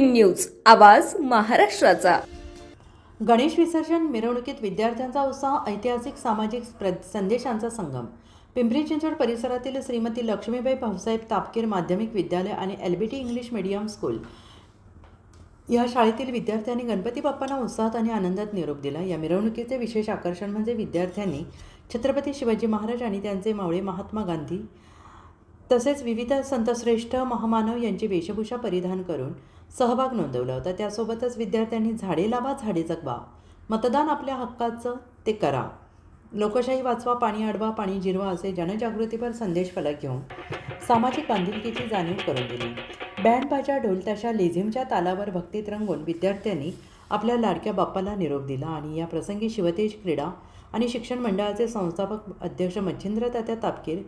News आवाज महाराष्ट्राचा. गणेश विसर्जन मिरवणुकीत विद्यार्थ्यांचा उत्साह ऐतिहासिक सामाजिक प्र संदेशांचा संगम. पिंपरी चिंचवड परिसरातील श्रीमती लक्ष्मीबाई भाऊसाहेब तापकीर माध्यमिक विद्यालय आणि L B T English medium school. या शाळेतील विद्यार्थ्यांनी गणपती बाप्पांना उत्साहात आणि आनंदात निरोप दिला. या मिरवणुकीचे विशेष आकर्षण म्हणजे विद्यार्थ्यांनी छत्रपती शिवाजी महाराज आणि त्यांचे मावळे महात्मा गांधी तसेच विविध संतश्रेष्ठ महामानव यांची वेशभूषा परिधान करून सहभाग नोंदवला होता. त्यासोबतच विद्यार्थ्यांनी झाडे लावा झाडे जगवा. मतदान आपल्या हक्काचं ते करा. लोकशाही वाचवा पाणी अडवा पाणी जिरवा असे जनजागृतीपर संदेश फलक घेऊन सामाजिक बांधिलकीची जाणीव करून दिली. बँड बाजा ढोल ताशा लेझिमच्या तालावर भक्तीत रंगून विद्यार्थ्यांनी आपल्या लाडक्या बाप्पाला निरोप दिला आणि या प्रसंगी शिवतेज क्रीडा आणि शिक्षण मंडळाचे संस्थापक अध्यक्ष मच्छिंद्र तात्या तापकीर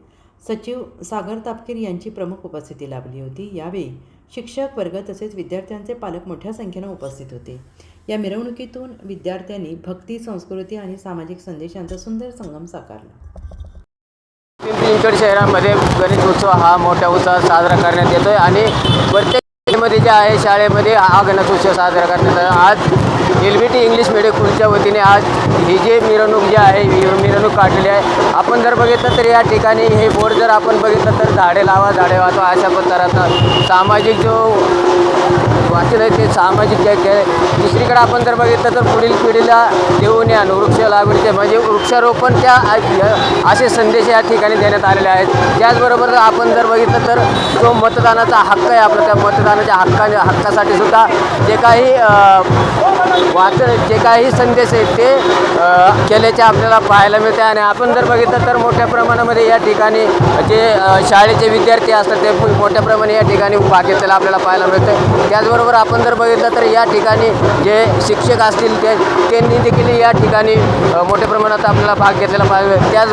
सचिव सागर तापकीर यांची प्रमुख उपस्थिती लाभली होती. यावेळी शिक्षक वर्ग तसेच विद्यार्थ्यांचे पालक मोठ्या संख्येनं उपस्थित होते. या मिरवणुकीतून विद्यार्थ्यांनी भक्ती संस्कृती आणि सामाजिक संदेशांचा सुंदर संगम साकारला. पिंपरी चिंचवड शहरामध्ये गणेश उत्सव हा मोठ्या उत्साहात साजरा करण्यात येतो आहे आणि प्रत्येक शाळेमध्ये जे आहे शाळेमध्ये हा गणेशोत्सव साजरा करण्यात आला. आज L B T English medium स्कूलच्या वतीने आज ही जे मिरवणूक जी आहे मिरवणूक काढलेली आहे. आपण जर बघितलं तर या ठिकाणी हे बोर्ड जर आपण बघितलं तर झाडे लावा झाडे वाचवा अशा प्रकारानं सामाजिक जो वाचन आहे ते सामाजिक जे आहे दुसरीकडे आपण जर बघितलं तर पुढील पिढीला देऊन या वृक्ष लागवडीचे म्हणजे वृक्षारोपण त्या असे संदेश या ठिकाणी देण्यात आलेले आहेत. त्याचबरोबर आपण जर बघितलं तर जो मतदानाचा हक्क आहे आपला त्या मतदानाच्या हक्का हक्कासाठी सुद्धा जे काही वाच जे काही संदेश आहेत ते केल्याचे आपल्याला पाहायला मिळते. आणि आपण जर बघितलं तर मोठ्या प्रमाणामध्ये या ठिकाणी जे शाळेचे विद्यार्थी असतात ते खूप मोठ्या प्रमाणे या ठिकाणी भाग घेतलेला आपल्याला पाहायला मिळतं. त्याचबरोबर आपण जर बघितलं तर या ठिकाणी जे शिक्षक असतील ते त्यांनी देखील या ठिकाणी मोठ्या प्रमाणात आपल्याला भाग घेतलेला पाहिजे त्याच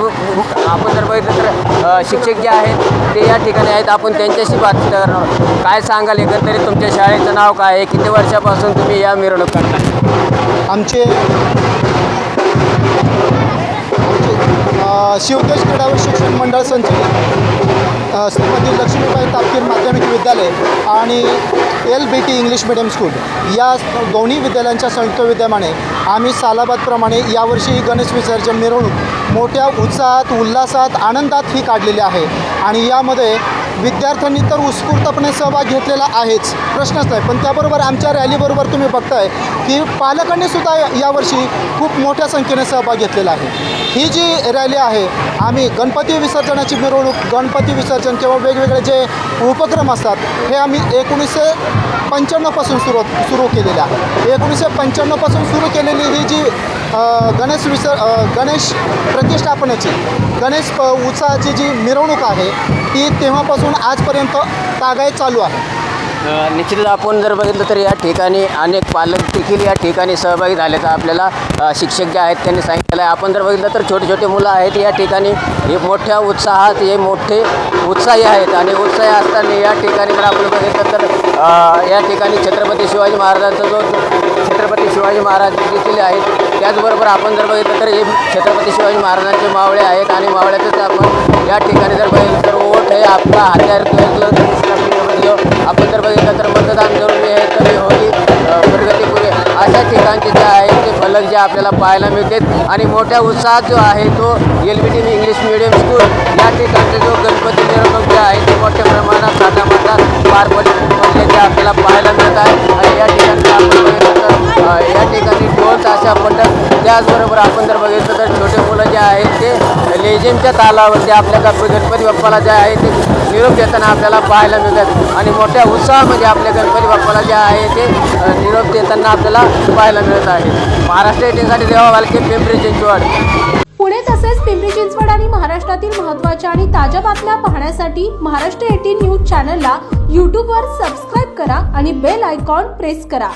आपण जर बघितलं तर शिक्षक जे आहेत ते या ठिकाणी आहेत. आपण त्यांच्याशी बातचीत करणार काय सांगाल एकंदरीत तुमच्या शाळेचं नाव काय आहे? किती वर्षापासून तुम्ही या मिरवणूक करता आमचे शिवकेश शिवतेज शिक्षण मंडळ संचलित श्रीमती लक्ष्मीबाई तापकीर माध्यमिक विद्यालय आणि L B T English medium school. या दोन्ही विद्यालयांच्या संयुक्त विद्यमाने आम्ही सालाबादप्रमाणे यावर्षी ही गणेश विसर्जन मिरवणूक मोठ्या उत्साहात उल्हासात आनंदात ही काढलेली आहे. आणि यामध्ये विद्यार्थ्यांनी तर उत्स्फूर्तपणे सहभाग घेतलेला आहेच. प्रश्नच नाही. पण त्याबरोबर आमच्या रॅलीबरोबर तुम्ही बघताय की पालकांनी सुद्धा यावर्षी खूप मोठ्या संख्येने सहभाग घेतलेला आहे. ही जी रॅली आहे आम्ही गणपती विसर्जनाची मिरवणूक गणपती विसर्जन किंवा वेगवेगळे जे उपक्रम असतात हे आम्ही एकोणीसशे पंच्याण्णवपासून सुरू सुरू केलेले आहे. एकोणीसशे पंच्याण्णवपासून सुरू केलेली ही जी गणेश विसर गणेश प्रतिष्ठापनेची गणेश प उत्सवाची जी मिरवणूक आहे ती तेव्हापासून आजपर्यंत तागायत चालू आहे. निश्चितच आपण जर बघितलं तर या ठिकाणी अनेक पालक देखील या ठिकाणी सहभागी झाल्याचं आपल्याला शिक्षक जे आहेत त्यांनी सांगितलं आहे. आपण जर बघितलं तर छोटे छोटे मुलं आहेत या ठिकाणी हे मोठ्या उत्साहात हे मोठे उत्साही आहेत. आणि उत्साही असताना या ठिकाणी जर आपण बघितलं तर या ठिकाणी छत्रपती शिवाजी महाराजांचा जो छत्रपती शिवाजी महाराज देखील आहेत त्याचबरोबर आपण जर बघितलं तर हे छत्रपती शिवाजी महाराजांचे मावळे आहेत आणि मावळ्यातच आपण या ठिकाणी जर बघितलं तर ओठ हे आपला हत्यार आपण जर बघितलं तर मतदान जरुरी आहे तर होईल प्रगतीपुरे अशा ठिकाणचे जे आहेत ते फलक जे आपल्याला पाहायला मिळतात. आणि मोठ्या उत्साहात जो आहे तो L B T English medium school या ठिकाणचे जो गणपती मिरवणूक जे आहे ते मोठ्या प्रमाणात थाटामाटात पार पडल्याचे आपल्याला पाहायला मिळत आहे. अशा ताशा त्याचबरोबर आपण जर बघितलं तर छोटे मुलं जे आहेत ते लेझिमच्या तालावरती आपल्या गप- गणपती बाप्पाला जे आहे ते निरोप देताना आपल्याला पाहायला मिळतात. आणि मोठ्या उत्साहामध्ये आपल्या गणपती बाप्पाला जे आहे ते निरोप देताना आपल्याला पाहायला मिळत आहे. महाराष्ट्र एटीसाठी देवा बालके पिंपरी चिंचवड. पुणे तसेच पिंपरी चिंचवड आणि महाराष्ट्रातील महत्त्वाच्या आणि ताज्या बातम्या पाहण्यासाठी महाराष्ट्र एटीन न्यूज चॅनलला यूट्यूबवर सबस्क्राईब करा आणि बेल आयकॉन प्रेस करा.